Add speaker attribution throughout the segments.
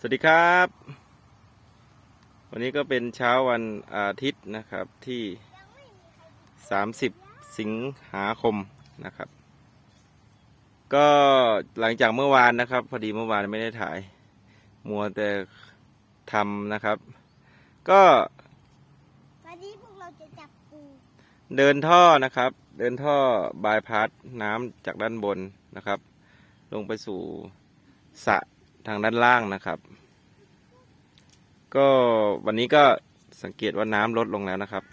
Speaker 1: สวัสดีครับ วันนี้ก็เป็นเช้าวันอาทิตย์นะครับที่ 30 สิงหาคมนะครับ ก็หลังจากเมื่อวานนะครับ พอดีเมื่อวานไม่ได้ถ่าย มัวแต่ทำนะครับ ก็
Speaker 2: วันนี้พวกเราจะจับปู
Speaker 1: เดินท่อนะครับ เดินท่อบายพาสน้ำจากด้านบนนะครับ ลงไปสู่สระ ทางด้านล่างนะครับ ก็วันนี้ก็สังเกตว่าน้ำลดลงแล้วนะครับ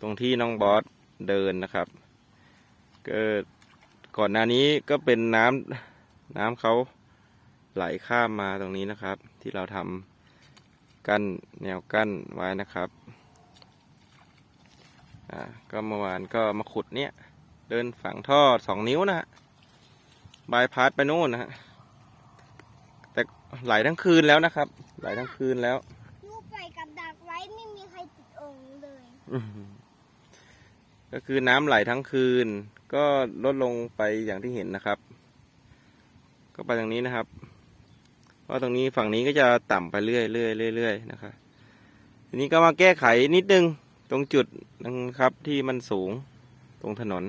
Speaker 1: ตรงที่น้องบอสเดินนะครับก็ก่อนหน้านี้ก็เป็นน้ำน้ำเขาไหลข้ามมาตรงนี้นะครับ ที่เราทำกั้นแนวกั้นไว้นะครับอ่าก็เมื่อวานก็มาขุดเนี่ย เดินฝังท่อสองนิ้วนะฮะบายพาสไปโน่นนะฮะ ไหลทั้งคืนแล้วนะครับ ไหลทั้งคืนแล้ว
Speaker 2: ลูกไปกับดักไว้ไม่มีใครติดองค์เลย
Speaker 1: อืมก็คือน้ำไหลทั้งคืน ก็ลดลงไปอย่างที่เห็นนะครับ ก็ไปตรงนี้นะครับ เพราะตรงนี้ฝั่งนี้ก็จะต่ำไปเรื่อยเรื่อยเรื่อยๆนะครับทีนี้ก็มาแก้ไขนิดนึงตรงจุดนะครับที่มันสูงตรงถนน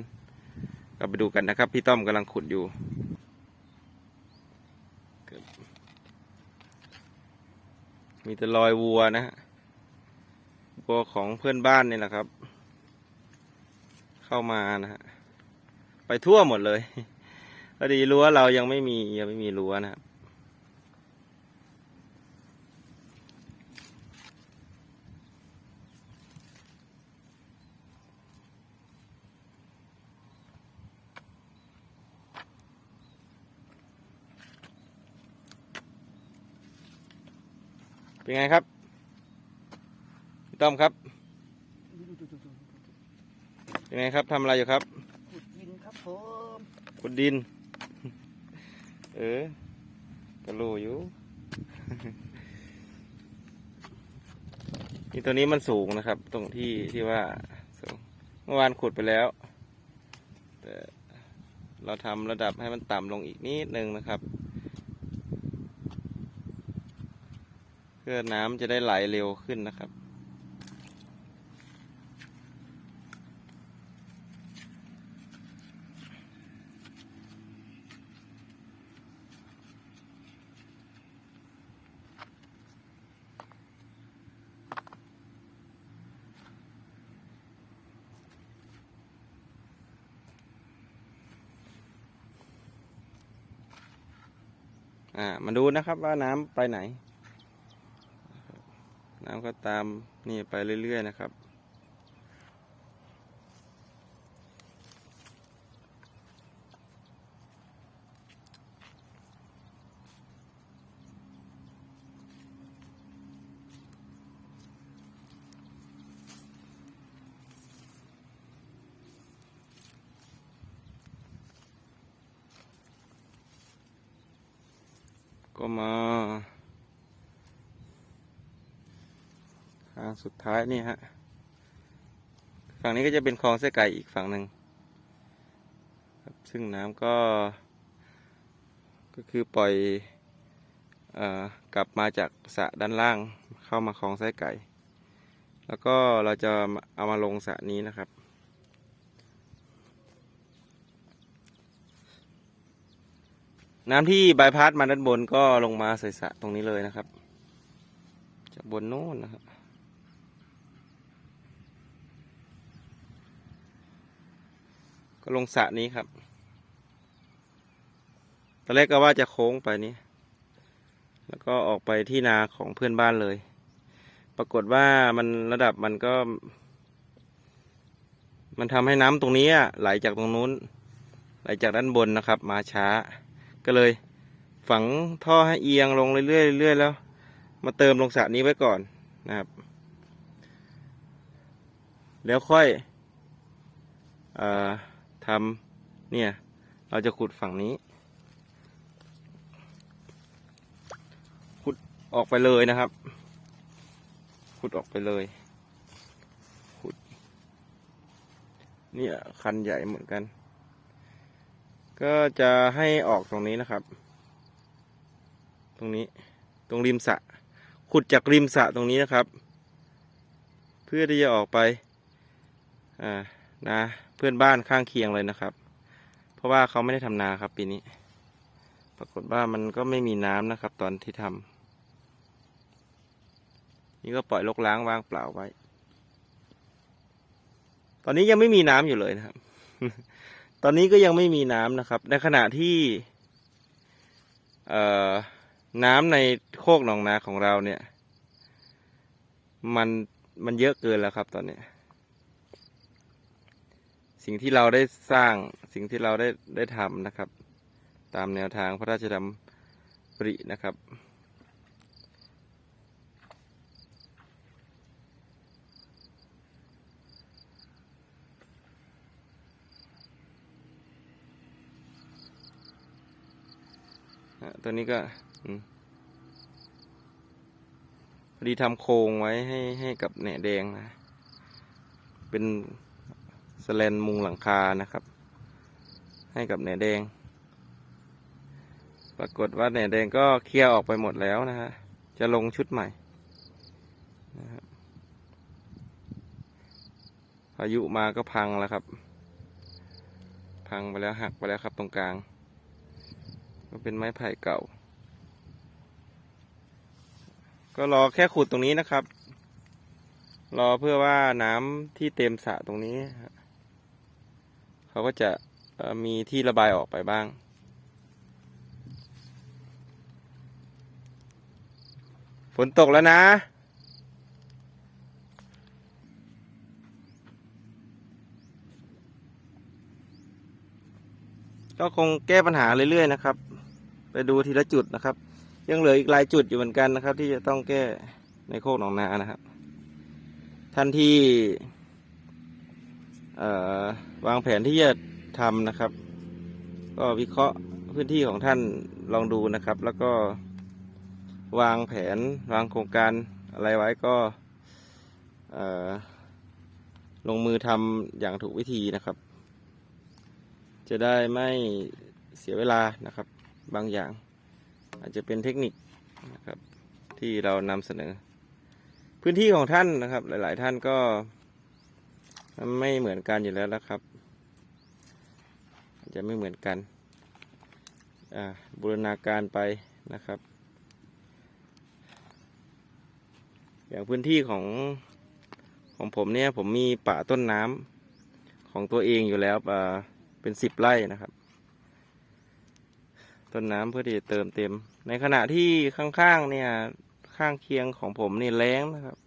Speaker 1: ก็ไปดูกันนะครับ พี่ต้อมกำลังขุดอยู่ มีแต่รอยวัวนะฮะวัวของเพื่อนบ้านนี่แหละครับ เข้ามานะฮะไปทั่วหมดเลยพอดีรั้วเรายังไม่มียังไม่มีรั้วนะครับ เป็นไงครับพี่ต้อมครับ เป็นไงครับทำอะไรอยู่ครับ
Speaker 3: ขุดดินครับผม
Speaker 1: ขุดดิน เออก็รู้อยู่ นี่ตัวนี้มันสูงนะครับ ตรงที่ที่ว่าสูงเมื่อวานขุดไปแล้ว แต่เราทำระดับให้มันต่ำลงอีกนิดนึงนะครับ เพื่อน้ำจะได้ไหลเร็วขึ้นนะครับ อ่า มาดูนะครับว่าน้ำไปไหน น้ำก็ตามนี่ไปเรื่อย ๆ นะครับ ก็มาทางสุดท้ายนี่ฮะ ฝั่งนี้ก็จะเป็นคลองเส้ไก่อีกฝั่งหนึ่งครับซึ่งน้ำก็ ก็คือปล่อยอกลับมาจากสระด้านล่างเข้ามาคลองไส้ไก่ แล้วก็เราจะเอามาลงสระนี้นะครับ น้ำที่บายพาสมาด้านบนก็ลงมาใส่สระตรงนี้เลยนะครับ จากบนโน้นนะครับ ก็ลงสระนี้ครับ ตอนแรกก็ว่าจะโค้งไปนี้ แล้วก็ออกไปที่นาของเพื่อนบ้านเลย ปรากฏว่ามันระดับมันก็ มันทำให้น้ำตรงนี้อะไหลจากตรงนู้น ไหลจากด้านบนนะครับ มาช้า ก็เลยฝังท่อให้เอียงลงเรื่อยๆเรื่อยๆแล้ว มาเติมลงสระนี้ไว้ก่อนนะครับ แล้วค่อยอ่อ ทำเนี่ย เราจะขุดฝั่งนี้ ขุดออกไปเลยนะครับ ขุดออกไปเลยขุด เนี่ยคันใหญ่เหมือนกัน ก็จะให้ออกตรงนี้นะครับ ตรงนี้ตรงริมสะขุดจากริมสะตรงนี้นะครับ เพื่อที่จะออกไปอ่า นะเพื่อนบ้านข้างเคียงเลยนะครับ เพราะว่าเขาไม่ได้ทำนาครับปีนี้ ปรากฏว่ามันก็ไม่มีน้ำนะครับ ตอนที่ทำนี่ก็ปล่อยลกล้างว่างเปล่าไว้ ตอนนี้ยังไม่มีน้ำอยู่เลยนะครับ ตอนนี้ก็ยังไม่มีน้ำนะครับ ในขณะที่ เอ่อน้ำในโคกหนองนาของเราเนี่ย มันมันเยอะเกินแล้วครับตอนนี้ สิ่งที่เราได้สร้างสิ่งที่เราได้ได้ทำนะครับ ตามแนวทางพระราชดำรินะครับ ตัวนี้ก็พอดีทำโครงไว้ให้ให้กับแหน่แดงนะ เป็น สแลนมุงหลังคานะครับ ให้กับแหน่แดง ปรากฏว่าแหน่แดงก็เคลียร์ออกไปหมดแล้วนะฮะจะลงชุดใหม่นะครับพายุมาก็พังแล้วครับ พังไปแล้วหักไปแล้วครับตรงกลาง ก็เป็นไม้ไผ่เก่า ก็รอแค่ขุดตรงนี้นะครับ รอเพื่อว่าน้ำที่เต็มสระตรงนี้ เขาก็จะมีที่ระบายออกไปบ้างฝนตกแล้วนะ ก็คงแก้ปัญหาเรื่อยๆนะครับ ไปดูทีละจุดนะครับ ยังเหลืออีกหลายจุดอยู่เหมือนกันนะครับ ที่จะต้องแก้ในโคกหนองนานะครับท่านที่ วางแผนที่จะทำนะครับ ก็วิเคราะห์พื้นที่ของท่านลองดูนะครับ แล้วก็วางแผนวางโครงการอะไรไว้ก็ลงมือทำอย่างถูกวิธีนะครับ จะได้ไม่เสียเวลานะครับ บางอย่าง อาจจะเป็นเทคนิคนะครับ ที่เรานำเสนอ พื้นที่ของท่านนะครับ หลาย ๆ ท่านก็ ไม่เหมือนกันอยู่แล้วนะครับ จะไม่เหมือนกันบูรณาการไปนะครับ อย่างพื้นที่ของของผมเนี่ยผมมีป่าต้นน้ำของตัวเองอยู่แล้วอ่าเป็นสิบไร่นะครับ ต้นน้ำเพื่อที่จะเติมเต็ม ในขณะที่ข้างๆเนี่ยข้างเคียงของผมนี่แล้งนะครับ